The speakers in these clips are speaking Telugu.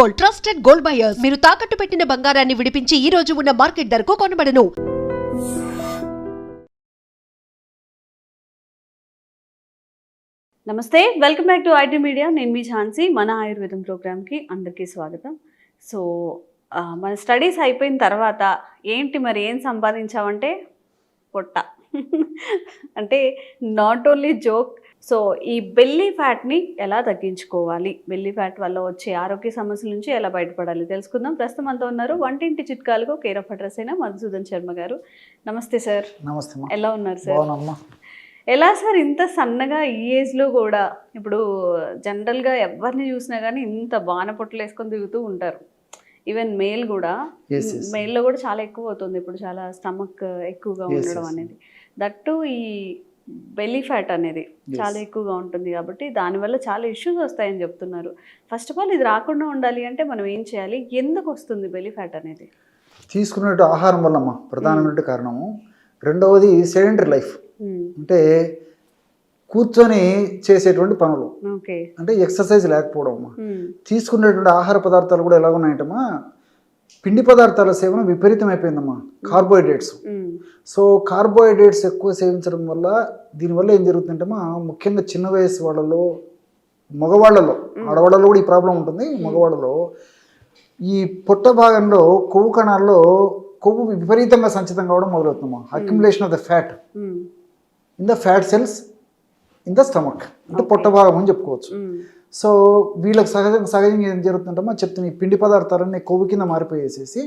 Gold trusted gold buyers. మీరు తాకట్టు పెట్టిన బంగారాన్ని విడిపించి ఈ రోజు ఉన్న మార్కెట్ ధరకు కొనబడను. నమస్తే welcome back to IT media. నేను మీ ఝాన్సీ. మన ఆయుర్వేదం ప్రోగ్రామ్కి అందరికీ స్వాగతం. సో మన స్టడీస్ అయిపోయిన తర్వాత ఏంటి మరి ఏం సంపాదించామంటే పొట్ట. అంటే నాట్ ఓన్లీ జోక్ సో ఈ బెల్లీ ఫ్యాట్ని ఎలా తగ్గించుకోవాలి? బెల్లీ ఫ్యాట్ వల్ల వచ్చే ఆరోగ్య సమస్యల నుంచి ఎలా బయటపడాలి తెలుసుకుందాం. ప్రస్తుతం అంతా ఉన్నారు వంటింటి చిట్కాలకు కేర్ ఆఫ్ అడ్రస్ అయిన మధుసూదన్ శర్మ గారు. నమస్తే సార్. నమస్తే ఎలా ఉన్నారు సార్? ఎలా సార్ ఇంత సన్నగా ఈ ఏజ్లో కూడా? ఇప్పుడు జనరల్గా ఎవరిని చూసినా కానీ ఇంత బాణ పొట్టలు వేసుకొని తిరుగుతూ ఉంటారు. ఈవెన్ మేల్ కూడా. మేల్లో కూడా చాలా ఎక్కువ అవుతుంది. ఇప్పుడు చాలా స్టమక్ ఎక్కువగా ఉండడం. అనేది. దట్టు ఈ బెల్లీ ఫ్యాట్ అనేది చాలా ఎక్కువగా ఉంటుంది కాబట్టి దానివల్ల చాలా ఇష్యూస్ వస్తాయని చెప్తున్నారు. ఫస్ట్ ఆఫ్ ఆల్ ఇది రాకుండా ఉండాలి అంటే మనం ఏం చేయాలి? ఎందుకు వస్తుంది బెల్లీ ఫ్యాట్ అనేది? తీసుకున్నట్టు ఆహారం వల్లమ్మా ప్రధానమైన కారణము. రెండవది సెడెంటరీ లైఫ్. అంటే కూర్చొని చేసేటువంటి పనులు. ఓకే అంటే ఎక్సర్సైజ్ లేకపోవడం అమ్మా తీసుకునేటువంటి ఆహార పదార్థాలు కూడా ఎలా ఉన్నాయంటమ్మా పిండి పదార్థాల సేవన విపరీతం అయిపోయిందమ్మా కార్బోహైడ్రేట్స్. సో కార్బోహైడ్రేట్స్ ఎక్కువ సేవించడం వల్ల దీనివల్ల ఏం జరుగుతుందంటమ్మా ముఖ్యంగా చిన్న వయసు వాళ్ళలో మగవాళ్ళలో ఆడవాళ్ళలో కూడా ఈ ప్రాబ్లం ఉంటుంది. మగవాళ్ళలో ఈ పొట్ట భాగంలో కొవ్వు కణాల్లో కొవ్వు విపరీతంగా సంచితం కావడం మొదలవుతుందమ్మా. Accumulation of the fat in the fat cells in the stomach అంటే పొట్ట భాగం అని చెప్పుకోవచ్చు. సో వీళ్ళకి సహజంగా సహజంగా ఏం జరుగుతుందంటే చెప్తున్న ఈ పిండి పదార్థాలన్నీ కొవ్వు కింద మారిపోయేసేసి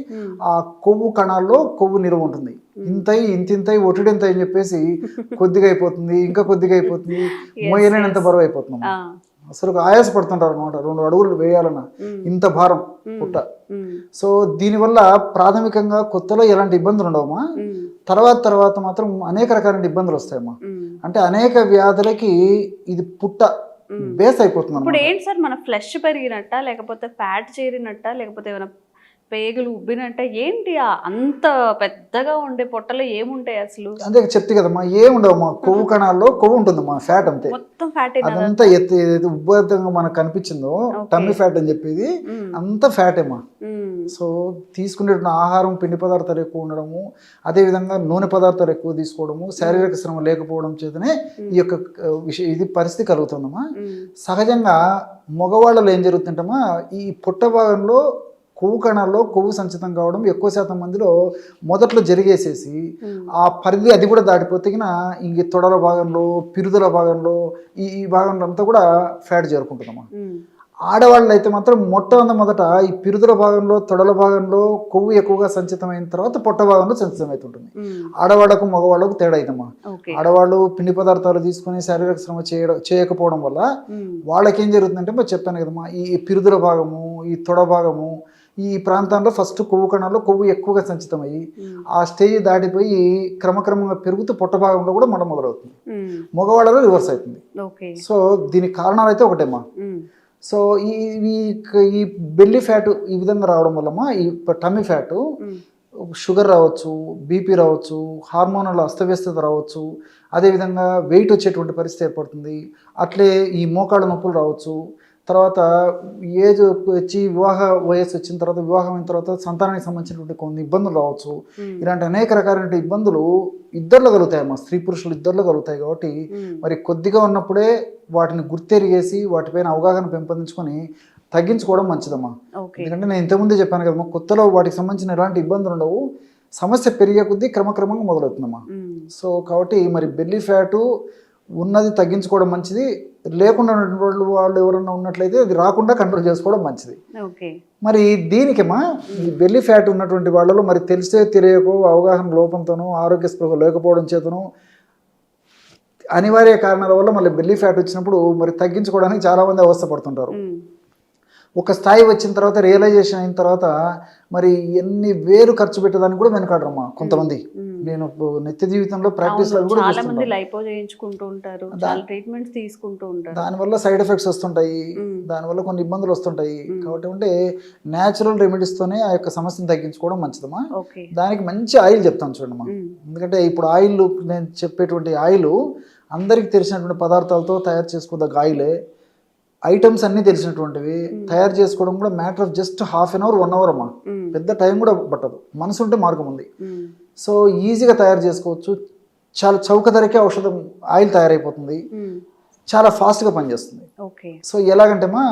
ఆ కొవ్వు కణాల్లో కొవ్వు నిల్వ ఉంటుంది. ఇంతై ఇంత ఇంతై ఒటిడింత అని చెప్పేసి కొద్దిగా అయిపోతుంది ఇంకా కొద్దిగా అయిపోతుంది. మోయలేనంత బరువు అయిపోతుంది అసలు ఆయాస పడుతుంటారు అనమాట రెండు అడుగులు వేయాలన్న ఇంత భారం పుట్ట. సో దీనివల్ల ప్రాథమికంగా కొత్తలో ఎలాంటి ఇబ్బందులు ఉండవమ్మా తర్వాత తర్వాత మాత్రం అనేక రకాలైన ఇబ్బందులు వస్తాయమ్మా. అంటే అనేక వ్యాధులకి ఇది పుట్ట బేస్ అయిపోతుంది ఇప్పుడు. ఏంటి సార్? మన ఫ్లెష్ పెరిగినట్ట లేకపోతే ఫ్యాట్ చేరినట్ట లేకపోతే ఏమైనా పేగులు ఉబ్బినట్ట? ఏంటి అంత పెద్దగా ఉండే పొట్టలో ఏముంటాయి అసలు? అంతే చెప్తే కదమ్మా ఏముండవమ్మా కొవ్వు కణాల్లో కొవ్వు ఉంటుందమ్మా ఫ్యాట్ అంతే. మొత్తం ఫ్యాట్ అదంతా? ఉబ్బతంగా మనకు కనిపించిందో టమ్మీ ఫ్యాట్ అని చెప్పేది అంత ఫ్యాటేమా సో తీసుకునేటువంటి ఆహారం పిండి పదార్థాలు ఎక్కువ ఉండడము అదేవిధంగా నూనె పదార్థాలు ఎక్కువ తీసుకోవడము శారీరక శ్రమ లేకపోవడం చేతనే ఈ యొక్క విషయం ఇది పరిస్థితి కలుగుతుందమ్మా. సహజంగా మగవాళ్ళలో ఏం జరుగుతుంటమ్మా ఈ పుట్ట భాగంలో కొవ్వు కణాల్లో కొవ్వు సంచితం కావడం ఎక్కువ శాతం మందిలో మొదట్లో జరిగేసేసి ఆ పరిధి అది కూడా దాటిపోతే ఇంక తొడల భాగంలో పిరుదల భాగంలో ఈ ఈ భాగంలో అంతా కూడా ఫ్యాట్ చేరుకుంటుందమ్మా. ఆడవాళ్ళు అయితే మాత్రం మొట్టమొదట ఈ పిరుదుల భాగంలో తొడల భాగంలో కొవ్వు ఎక్కువగా సంచితమైన తర్వాత పొట్ట భాగంలో సంచితం అవుతుంటుంది ఆడవాళ్ళకు మగవాళ్ళకు తేడా ఓకే. ఆడవాళ్ళు పిండి పదార్థాలు తీసుకొని శారీరక శ్రమ చేయడం చేయకపోవడం వల్ల వాళ్ళకి ఏం జరుగుతుందంటే మరి చెప్పాను కదమ్మా ఈ పిరుదుల భాగము ఈ తొడ భాగము ఈ ప్రాంతంలో ఫస్ట్ కొవ్వు కణాల్లో కొవ్వు ఎక్కువగా సంచితమయ్యి ఆ స్టేజ్ దాటిపోయి క్రమక్రమంగా పెరుగుతూ పొట్ట భాగంలో కూడా మొడ మొదలవుతుంది మగవాళ్ళలో రివర్స్ అవుతుంది. సో దీనికి కారణాలు అయితే ఒకటేమ్మా సో ఈ ఈ బెల్లి ఫ్యాట్ ఈ విధంగా రావడం వల్లమ్మా ఈ టమ్మీ ఫ్యాట్ షుగర్ రావచ్చు బీపీ రావచ్చు హార్మోనల్ అస్తవ్యస్తత రావచ్చు అదేవిధంగా వెయిట్ వచ్చేటువంటి పరిస్థితి ఏర్పడుతుంది. అట్లే ఈ మోకాళ్ళ నొప్పులు రావచ్చు తర్వాత ఏజ్ వచ్చి వివాహ వయస్సు వచ్చిన తర్వాత వివాహం అయిన తర్వాత సంతానానికి సంబంధించినటువంటి కొన్ని ఇబ్బందులు రావచ్చు. ఇలాంటి అనేక రకాలైన ఇబ్బందులు ఇద్దరిలో కలుగుతాయమ్మా స్త్రీ పురుషులు ఇద్దరిలో కలుగుతాయి కాబట్టి మరి కొద్దిగా ఉన్నప్పుడే వాటిని గుర్తెరిగేసి వాటిపైన అవగాహన పెంపొందించుకొని తగ్గించుకోవడం మంచిదమ్మా. ఎందుకంటే నేను ఇంతకుముందే చెప్పాను కదమ్మా కొత్తలో వాటికి సంబంధించిన ఎలాంటి ఇబ్బందులు ఉండవు. సమస్య పెరిగే కొద్దీ క్రమక్రమంగా మొదలవుతుందమ్మా. సో కాబట్టి మరి బెల్లీ ఫ్యాటు ఉన్నది తగ్గించుకోవడం మంచిది. లేకుండా ఉన్నటువంటి వాళ్ళు ఎవరన్నా ఉన్నట్లయితే అది రాకుండా కంట్రోల్ చేసుకోవడం మంచిది. మరి దీనికేమా? ఈ బెల్లి ఫ్యాట్ ఉన్నటువంటి వాళ్ళలో మరి తెలిసే తెలియకో అవగాహన లోపంతోనో ఆరోగ్య స్పృహ లేకపోవడం చేతను అనివార్య కారణాల వల్ల మళ్ళీ బెల్లి ఫ్యాట్ వచ్చినప్పుడు మరి తగ్గించుకోవడానికి చాలామంది అవస్థ పడుతుంటారు. ఒక స్థాయి వచ్చిన తర్వాత రియలైజేషన్ అయిన తర్వాత మరి ఎన్ని వేలు ఖర్చు పెట్టడానికి కూడా వెనకాడరమ్మా కొంతమంది. నేను నిత్య జీవితంలో ప్రాక్టీస్ కూడా చాలా మంది చూస్తుంటాను. లైపో చేయించుకుంటూ ఉంటారు చాలా ట్రీట్మెంట్స్ తీసుకుంటూ ఉంటారు. దానివల్ల సైడ్ ఎఫెక్ట్స్ వస్తుంటాయి. దానివల్ల కొన్ని ఇబ్బందులు వస్తుంటాయి. కాబట్టి అంటే న్యాచురల్ రెమెడీస్తోనే ఆ యొక్క సమస్యను తగ్గించుకోవడం మంచిదమ్మా. దానికి మంచి ఆయిల్ చెప్తాను చూడమ్మా ఎందుకంటే ఇప్పుడు ఆయిల్ నేను చెప్పేటువంటి ఆయిల్ అందరికీ తెలిసినటువంటి పదార్థాలతో తయారు చేసుకోదగ్గ ఆయిలే. ఐటమ్స్ అన్నీ తెలిసినటువంటివి తయారు చేసుకోవడం కూడా matter of just half an hour one hour అమ్మా. మ్మ్. పెద్ద టైం కూడా పట్టదు. మనసు ఉంటే మార్గం ఉంది. సో ఈజీగా తయారు చేసుకోవచ్చు చాలా చౌక ధరకే ఔషధం ఆయిల్ తయారైపోతుంది. చాలా ఫాస్ట్గా పనిచేస్తుంది ఓకే సో ఎలాగంటే మా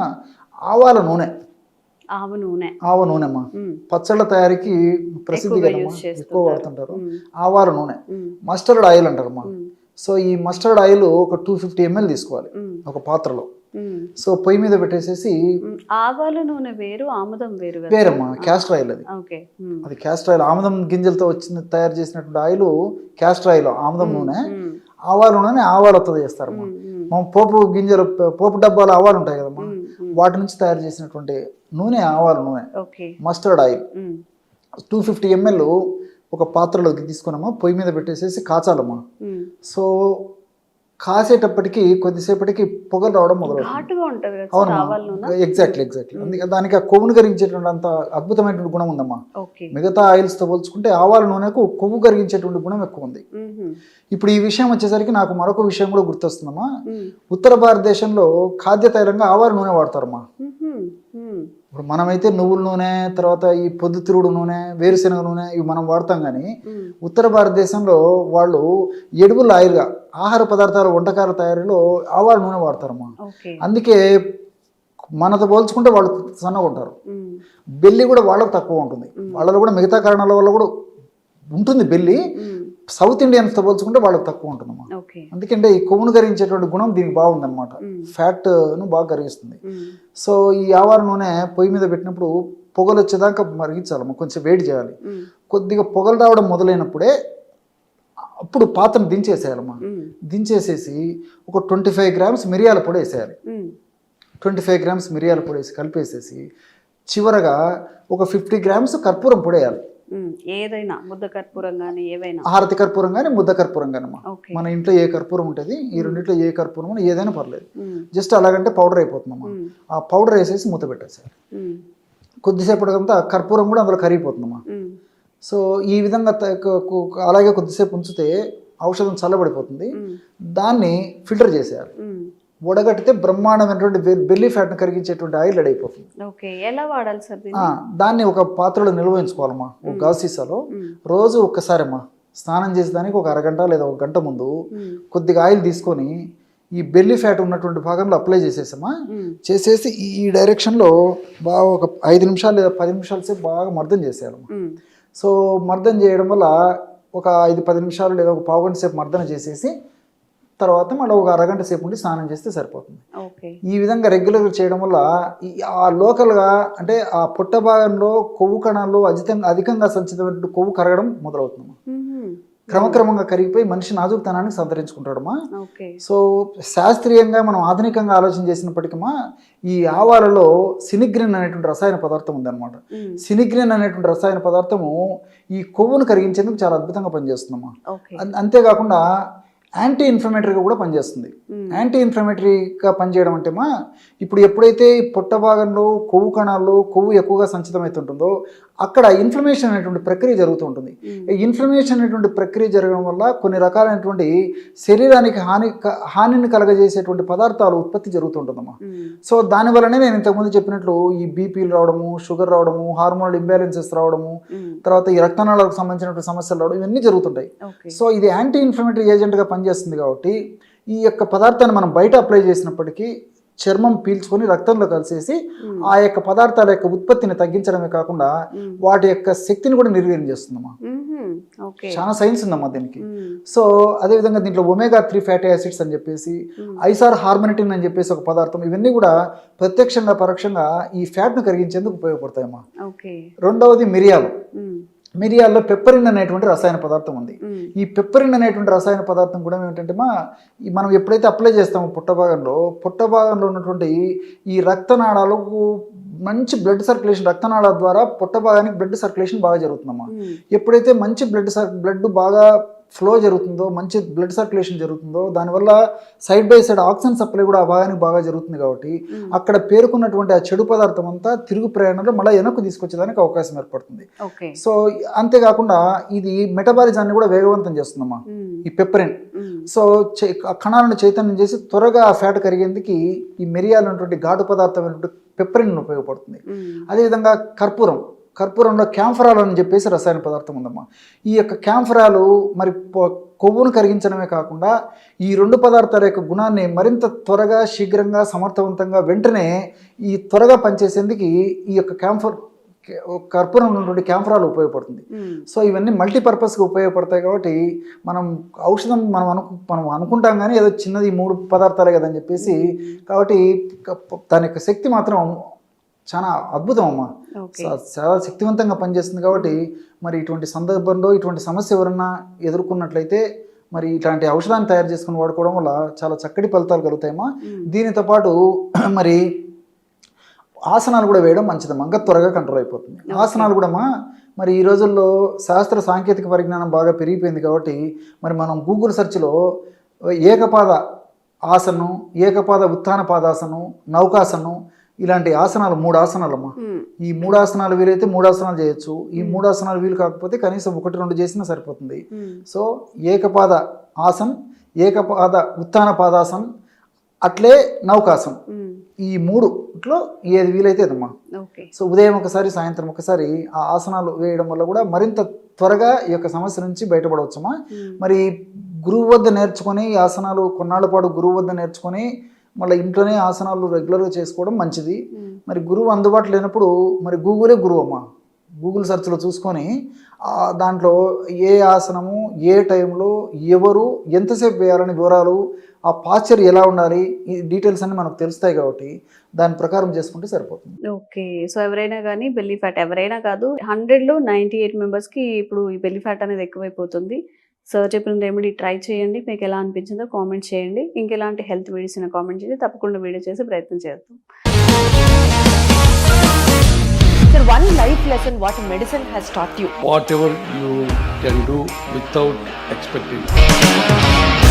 ఆవాల నూనె ఆవు నూనె ఆవ నూనెమ్మా మ్మ్. పచ్చళ్ళ తయారీకి ప్రసిద్ధి. ఎక్కువ వాడుతుంటారు. ఆవాల నూనె. మస్టర్డ్ ఆయిల్ అంటారమ్మా మ్మ్. సో ఈ మస్టర్డ్ ఆయిల్ ఒక టూ ఫిఫ్టీ ఎంఎల్ తీసుకోవాలి. ఒక పాత్రలో. సో పొయ్యి మీద పెట్టేసేసి. ఆవాల నూనె వేరు ఆముదం వేరు వేరమ్మా క్యాస్టర్ ఆయిల్ అది. అది క్యాస్టర్ ఆయిల్ ఆముదం గింజలతో వచ్చిన తయారు చేసినటువంటి ఆయిల్ క్యాస్టర్ ఆయిల్ ఆముదం నూనె. ఆవాల నూనె ఆవాలతో చేస్తారమ్మా మ్మ్. మ్మ్. మనం పోపు గింజలు పోపు డబ్బాలు ఆవాలు ఉంటాయి కదమ్మా మ్మ్. మ్మ్. వాటి నుంచి తయారు చేసినటువంటి నూనె ఆవాల నూనె mustard oil. Two fifty ML ఒక పాత్రలోకి తీసుకున్నామా పొయ్యి మీద పెట్టేసేసి కాచాలమ్మా మ్మ్. సో కాసేటప్పటికి కొద్దిసేపటికి పొగలు రావడం మొదలవుతుంది అవునమ్మా ఎగ్జాక్ట్లీ ఎగ్జాక్ట్లీ అందుకే దానికి ఆ కొవ్వును కరిగించేటువంటి అంత అద్భుతమైనటువంటి గుణం ఉందమ్మా మిగతా ఆయిల్స్తో పోల్చుకుంటే ఆవాల నూనెకు కొవ్వు కరిగించేటువంటి గుణం ఎక్కువ ఉంది మ్మ్. ఇప్పుడు ఈ విషయం వచ్చేసరికి నాకు మరొక విషయం కూడా గుర్తొస్తుందమ్మా మ్మ్. ఉత్తర భారతదేశంలో ఖాద్య తైలంగా ఆవాల నూనె వాడతారమ్మా మ్మ్. మ్మ్. ఇప్పుడు మనమైతే నువ్వుల నూనె తర్వాత ఈ పొద్దుతిరుగుడు నూనె వేరుశెనగ నూనె ఇవి మనం వాడతాం కానీ. ఉత్తర భారతదేశంలో వాళ్ళు ఎడుబుల ఆయిల్గా ఆహార పదార్థాల వంటకాల తయారీలో ఆవాల నూనె వాడతారమ్మా అందుకే మనతో పోల్చుకుంటే వాళ్ళు సన్నగా ఉంటారు. బెల్లి కూడా వాళ్ళకు తక్కువ ఉంటుంది వాళ్ళలో కూడా మిగతా కారణాల వల్ల కూడా ఉంటుంది బెల్లి. సౌత్ ఇండియన్స్తో పోల్చుకుంటే వాళ్ళకి తక్కువ ఉంటుందమ్మా ఓకే అందుకంటే ఈ కొవ్వును కరిగించేటువంటి గుణం దీనికి బాగుందన్నమాట. ఫ్యాట్ను బాగా కరిగిస్తుంది. సో ఈ ఆవాల నూనె పొయ్యి మీద పెట్టినప్పుడు పొగలు వచ్చేదాకా మరిగించాలమ్మా కొంచెం వేడి చేయాలి. కొద్దిగా పొగలు రావడం మొదలైనప్పుడే అప్పుడు పాత్రను దించేసేయాలమ్మా మ్మ్. దించేసేసి ఒక ట్వంటీ ఫైవ్ గ్రామ్స్ మిరియాల పొడి వేసేయాలి. ట్వంటీ ఫైవ్ గ్రామ్స్ మిరియాల పొడి వేసి కలిపేసేసి చివరగా ఒక ఫిఫ్టీ గ్రామ్స్ కర్పూరం పొడి వేయాలి. ఏదైనా ముద్ద కర్పూరం కానీ ఏవైనా హారతి కర్పూరం కానీ ముద్ద కర్పూరం కానీ మన ఇంట్లో ఏ కర్పూరం ఉంటుంది ఈ రెండింటిలో ఏ కర్పూరం ఏదైనా పర్లేదు. జస్ట్ అలాగంటే పౌడర్ అయిపోతుందమ్మా మ్మ్. ఆ పౌడర్ వేసేసి మూత పెట్టేసేయాలి మ్మ్. కొద్దిసేపటికంతా కర్పూరం కూడా అందులో కరిగిపోతుందమ్మా మ్మ్. సో ఈ విధంగా అలాగే కొద్దిసేపు ఉంచితే ఔషధం చల్లబడిపోతుంది. దాన్ని ఫిల్టర్ చేసేయాలి. వడగట్టితే బ్రహ్మాండమైనటువంటి బెల్లీ ఫ్యాట్ని కరిగించేటువంటి ఆయిల్ రెడీ అయిపోతుంది ఓకే ఎలా వాడాలి సార్ దీన్ని ఒక పాత్రలో నిల్వ ఉంచుకోవాలమ్మా ఒక గాజు సీసాలో మ్మ్. రోజు ఒక్కసారమ్మా స్నానం చేసేదానికి ఒక అరగంట లేదా ఒక గంట ముందు. కొద్దిగా ఆయిల్ తీసుకొని ఈ బెల్లీ ఫ్యాట్ ఉన్నటువంటి భాగంలో అప్లై చేసేసామా. చేసేసి ఈ- డైరెక్షన్లో బాగా ఒక ఐదు నిమిషాలు లేదా పది నిమిషాల సేపు బాగా మర్దం చేసేయాలమ్మా మ్మ్. సో మర్దన చేయడం వల్ల ఒక ఐదు పది నిమిషాలు లేదా ఒక పావు గంట సేపు మర్దన చేసేసి తర్వాత మళ్ళీ ఒక అరగంట సేపు ఉండి స్నానం చేస్తే సరిపోతుంది. ఈ విధంగా రెగ్యులర్గా చేయడం వల్ల ఆ లోకల్గా అంటే ఆ పొట్ట భాగంలో కొవ్వు కణాల్లో అధికంగా అధికంగా సంచితమైనటువంటి కొవ్వు కరగడం మొదలవుతుంది. క్రమక్రమంగా కరిగిపోయి మనిషి నాజుకుతనాన్ని సంతరించుకుంటాడమ్మా. సో శాస్త్రీయంగా మనం ఆధునికంగా ఆలోచన చేసినప్పటికీ ఈ ఆవాలలో సినిగ్రిన్ అనేటువంటి రసాయన పదార్థం ఉందన్నమాట. సినిగ్రిన్ అనేటువంటి రసాయన పదార్థము ఈ కొవ్వును కరిగించేందుకు చాలా అద్భుతంగా పనిచేస్తుందమ్మా. అంతేకాకుండా యాంటీ ఇన్ఫ్లమేటరీగా కూడా పనిచేస్తుంది. యాంటీ ఇన్ఫ్లమేటరీగా పనిచేయడం అంటే మా ఇప్పుడు ఎప్పుడైతే పొట్ట భాగంలో కొవ్వు కణాల్లో కొవ్వు ఎక్కువగా సంచితమవుతుంటుందో అక్కడ ఇన్ఫ్లమేషన్ అనేటువంటి ప్రక్రియ జరుగుతూ ఉంటుంది ఇన్ఫ్లమేషన్ అనేటువంటి ప్రక్రియ జరగడం వల్ల కొన్ని రకాలైనటువంటి శరీరానికి హాని హానిని కలగజేసేటువంటి పదార్థాలు ఉత్పత్తి జరుగుతుంటుందమ్మా మ్మ్. సో దానివల్లనే నేను ఇంతకుముందు చెప్పినట్లు ఈ బీపీలు రావడము షుగర్ రావడము హార్మోనల్ ఇంబ్యాలెన్సెస్ రావడము. తర్వాత ఈ రక్తనాళాలకు సంబంధించినటువంటి సమస్యలు రావడం ఇవన్నీ జరుగుతుంటాయి సో ఇది యాంటీ ఇన్ఫ్లమేటరీ ఏజెంట్గా పనిచేస్తుంది కాబట్టి ఈ యొక్క పదార్థాన్ని మనం బయట అప్లై చేసినప్పటికీ చర్మం పీల్చుకొని రక్తంలో కలిసేసి. ఆ యొక్క పదార్థాల యొక్క ఉత్పత్తిని తగ్గించడమే కాకుండా. వాటి యొక్క శక్తిని కూడా నిర్వీర్యం చేస్తుందమ్మా చాలా సైన్స్ ఉందమ్మా దీనికి. సో అదేవిధంగా దీంట్లో ఒమేగా త్రీ ఫ్యాటీ యాసిడ్స్ అని చెప్పేసి. ఐసార్ హార్మోనిటిన్ అని చెప్పేసి ఒక పదార్థం ఇవన్నీ కూడా ప్రత్యక్షంగా పరోక్షంగా ఈ ఫ్యాట్ను కరిగించేందుకు ఉపయోగపడతాయమ్మా రెండవది మిరియాలు. మిరియాల్లో పెప్పరిన్ అనేటువంటి రసాయన పదార్థం ఉంది. ఈ పెప్పరిన్ అనేటువంటి రసాయన పదార్థం కూడా ఏమిటంటే మా మనం ఎప్పుడైతే అప్లై చేస్తామో పుట్ట భాగంలో పుట్ట భాగంలో ఉన్నటువంటి ఈ రక్తనాళాలకు మంచి బ్లడ్ సర్క్యులేషన్ రక్తనాళాల ద్వారా పుట్ట భాగానికి బ్లడ్ సర్క్యులేషన్ బాగా జరుగుతుందమ్మా మ్మ్. ఎప్పుడైతే మంచి బ్లడ్ సర్ బ్లడ్ బాగా ఫ్లో జరుగుతుందో మంచి బ్లడ్ సర్క్యులేషన్ జరుగుతుందో దానివల్ల side by side oxygen supply కూడా ఆ భాగానికి బాగా జరుగుతుంది కాబట్టి అక్కడ పేరుకున్నటువంటి ఆ చెడు పదార్థం అంతా తిరుగు ప్రయాణంలో మళ్ళీ వెనక్కు తీసుకొచ్చేదానికి అవకాశం ఏర్పడుతుంది. సో అంతేకాకుండా ఇది మెటబాలిజాన్ని కూడా వేగవంతం చేస్తుందమ్మా. ఈ పెప్పరిన్ సో ఆ కణాలను చైతన్యం చేసి త్వరగా ఆ ఫ్యాట్ కరిగేందుకు ఈ మిరియాలు ఘాటు పదార్థమైనటువంటి పెప్పరిన్ ఉపయోగపడుతుంది. అదేవిధంగా కర్పూరం. కర్పూరంలో క్యాంఫరాల్ అని చెప్పేసి రసాయన పదార్థం ఉందమ్మా. ఈ యొక్క క్యాంఫరాలు మరి కొవ్వును కరిగించడమే కాకుండా ఈ రెండు పదార్థాల యొక్క గుణాన్ని మరింత త్వరగా శీఘ్రంగా సమర్థవంతంగా వెంటనే ఈ త్వరగా పనిచేసేందుకు ఈ యొక్క క్యాంఫర్ కర్పూరం ఉన్నటువంటి క్యాంఫరాలు ఉపయోగపడుతుంది. సో ఇవన్నీ మల్టీపర్పస్గా ఉపయోగపడతాయి కాబట్టి మనం ఔషధం మనం అనుకు మనం అనుకుంటాం కానీ ఏదో చిన్నది మూడు పదార్థాలే కదని చెప్పేసి కాబట్టి దాని యొక్క శక్తి మాత్రం చాలా అద్భుతం అమ్మా చాలా శక్తివంతంగా పనిచేస్తుంది కాబట్టి మరి ఇటువంటి సందర్భంలో ఇటువంటి సమస్య ఎవరన్నా ఎదుర్కొన్నట్లయితే మరి ఇట్లాంటి ఔషధాన్ని తయారు చేసుకుని వాడుకోవడం వల్ల చాలా చక్కటి ఫలితాలు కలుగుతాయమ్మా. దీనితో పాటు మరి ఆసనాలు కూడా వేయడం మంచిదమ్మా ఇంకా త్వరగా కంట్రోల్ అయిపోతుంది. ఆసనాలు కూడా అమ్మా మరి ఈ రోజుల్లో శాస్త్ర సాంకేతిక పరిజ్ఞానం బాగా పెరిగిపోయింది కాబట్టి మరి మనం గూగుల్ సెర్చ్లో ఏకపాద ఆసనం ఏకపాద ఉత్థాన పాదాసనం నౌకాసనం ఇలాంటి ఆసనాలు మూడు ఆసనాలమ్మా. ఈ మూడు ఆసనాలు వీలైతే మూడు ఆసనాలు చేయొచ్చు. ఈ మూడు ఆసనాలు వీలు కాకపోతే కనీసం ఒకటి రెండు చేసినా సరిపోతుంది. సో ఏకపాద ఆసన్ ఏకపాద ఉత్థాన పాదాసన్ అట్లే నౌకాసనం. ఈ మూడుట్లో ఏది వీలైతే అదమ్మా ఓకే. సో ఉదయం ఒకసారి సాయంత్రం ఒకసారి ఆ ఆసనాలు వేయడం వల్ల కూడా మరింత త్వరగా ఈ యొక్క సమస్య నుంచి బయటపడవచ్చమ్మా. మరి గురువు వద్ద నేర్చుకొని ఈ ఆసనాలు కొన్నాళ్ళ పాటు గురువు వద్ద నేర్చుకొని మళ్ళీ ఇంట్లోనే ఆసనాలు రెగ్యులర్గా చేసుకోవడం మంచిది. మరి గురువు అందుబాటులో లేనప్పుడు మరి గూగులే గురువు అమ్మ. గూగుల్ సెర్చ్లో చూసుకొని దాంట్లో ఏ ఆసనము ఏ టైంలో ఎవరు ఎంతసేపు వేయాలని వివరాలు ఆ పాశ్చర్ ఎలా ఉండాలి ఈ డీటెయిల్స్ అన్ని మనకు తెలుస్తాయి కాబట్టి దాని ప్రకారం చేసుకుంటే సరిపోతుంది. ఓకే. సో ఎవరైనా కానీ బెల్లీ ఫ్యాట్ ఎవరైనా కాదు హండ్రెడ్లో నైంటీ ఎయిట్ మెంబర్స్కి ఇప్పుడు ఈ బెల్లీ ఫ్యాట్ అనేది ఎక్కువైపోతుంది. సో చెప్పిన రెమెడీ ట్రై చేయండి మీకు ఎలా అనిపించిందో కామెంట్ చేయండి ఇంకెలాంటి హెల్త్ వీడియోస్ అయినా కామెంట్ చేయండి తప్పకుండా వీడియో చేసి ప్రయత్నం చేద్దాం Sir, one life lesson what medicine has taught you. whatever you can do without expecting.